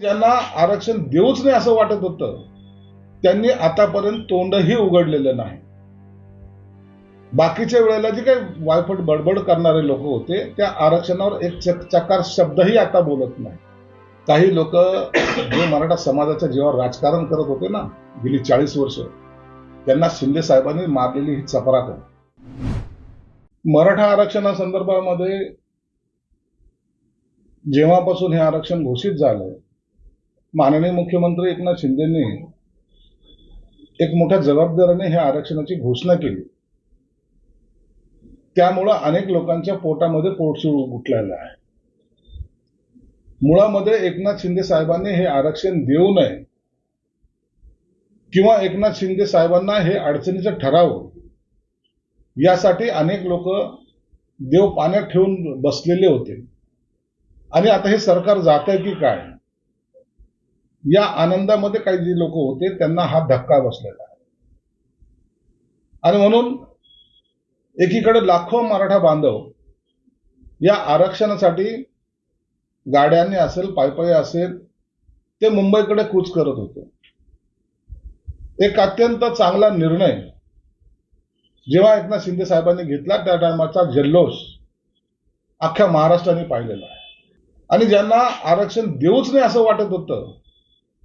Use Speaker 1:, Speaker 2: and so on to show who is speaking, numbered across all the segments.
Speaker 1: ज्यांना आरक्षण देऊच नाही असं वाटत होतं. त्यांनी आतापर्यंत तोंडही उघडलेलं नाही. बाकीच्या वेळेला जे काही वायफट बडबड करणारे लोक होते त्या आरक्षणावर एक चक- चकार शब्दही आता बोलत नाही. काही लोक जे मराठा समाजाच्या जीवावर राजकारण करत होते ना गेली चाळीस वर्ष त्यांना शिंदे साहेबांनी मारलेली ही चपराक आहे. मराठा आरक्षणासंदर्भामध्ये जेव्हापासून हे आरक्षण घोषित झालं माननीय मुख्यमंत्री एकनाथ शिंदेनी एक मोठ्या जबाबदारीने हे आरक्षणाची घोषणा केली. त्यामुळं अनेक लोकांच्या पोटामध्ये पोटसूळ उठलेला आहे. मुळामध्ये एकनाथ शिंदे साहेबांनी हे आरक्षण देऊ नये किंवा एकनाथ शिंदे साहेबांना हे अडचणीचं ठरावं यासाठी अनेक लोक देव पाण्यात ठेवून बसलेले होते. आणि आता हे सरकार जात आहे की काय? या आनंदामध्ये काही जे लोक होते त्यांना हा धक्का बसलेला आहे. आणि म्हणून एकीकडे लाखो मराठा बांधव या आरक्षणासाठी गाड्यांनी असेल पायपाई असेल ते मुंबईकडे कूच करत होते. एक अत्यंत चांगला निर्णय जेव्हा एकनाथ शिंदे साहेबांनी घेतला त्या टायमाचा जल्लोष अख्ख्या महाराष्ट्राने पाहिलेला आहे. आणि ज्यांना आरक्षण देऊच नाही असं वाटत होतं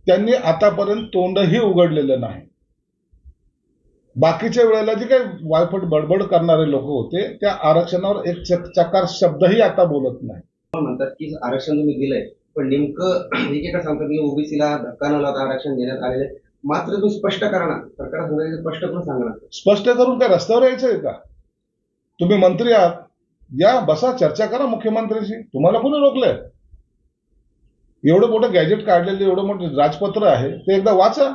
Speaker 1: त्यांनी आतापर्यंत तोंडही उघडलेलं नाही. बाकीच्या वेळेला जे काही वायफट बडबड करणारे लोक होते त्या आरक्षणावर एक चक- चकार शब्दही आता बोलत नाही.
Speaker 2: म्हणतात की आरक्षण तुम्ही दिलंय पण नेमकं एकेका सांगतात की ओबीसीला धक्का न लावता आरक्षण देण्यात आलेलं आहे. मात्र तुम्ही स्पष्ट करा ना सरकार स्पष्ट करून सांगा ना.
Speaker 1: स्पष्ट करून काय रस्त्यावर यायचंय का? तुम्ही मंत्री आहात या बसा चर्चा करा मुख्यमंत्र्यांशी. तुम्हाला कोणी रोखलंय? एवढं मोठं गॅजेट काढलेलं एवढं मोठं राजपत्र आहे ते एकदा वाचा.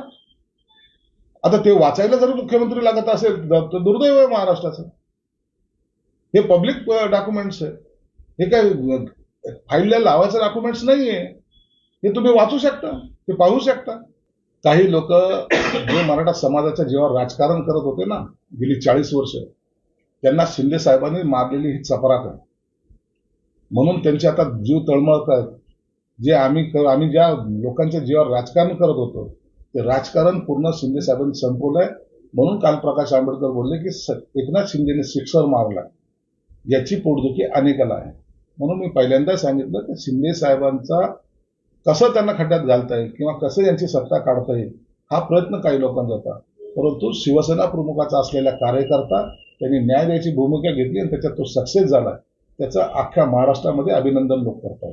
Speaker 1: आता ते वाचायला जर मुख्यमंत्री लागत असेल तर दुर्दैव आहे महाराष्ट्राचं. हे पब्लिक डॉक्युमेंट्स आहे. हे काय फाईलला लावायचं डॉक्युमेंट्स नाहीये. हे तुम्ही वाचू शकता ते पाहू शकता. काही लोक जे मराठा समाजाच्या जेव्हा राजकारण करत होते ना गेली चाळीस वर्ष त्यांना शिंदे साहेबांनी मारलेली ही चपराक आहे. म्हणून त्यांची आता जीव तळमळत आहेत जे आम्ही आम्ही ज्या लोकांच्या जीवावर राजकारण करत होतो ते राजकारण पूर्ण शिंदे साहेबांनी संपवलंय. म्हणून काल प्रकाश आंबेडकर बोलले की एकनाथ शिंदेने सिक्सर मारला. याची पोटदुखी अनेकाला आहे. म्हणून मी पहिल्यांदा सांगितलं की शिंदे साहेबांचा कसं त्यांना खड्ड्यात घालता येईल किंवा कसं यांची सत्ता काढता येईल हा प्रयत्न काही लोकांचा होता. परंतु शिवसेना प्रमुखाचा असलेला कार्यकर्ता त्यांनी न्याय द्यायची भूमिका घेतली आणि त्याच्यात तो सक्सेस झाला. त्याचं अख्ख्या महाराष्ट्रामध्ये अभिनंदन लोक करतात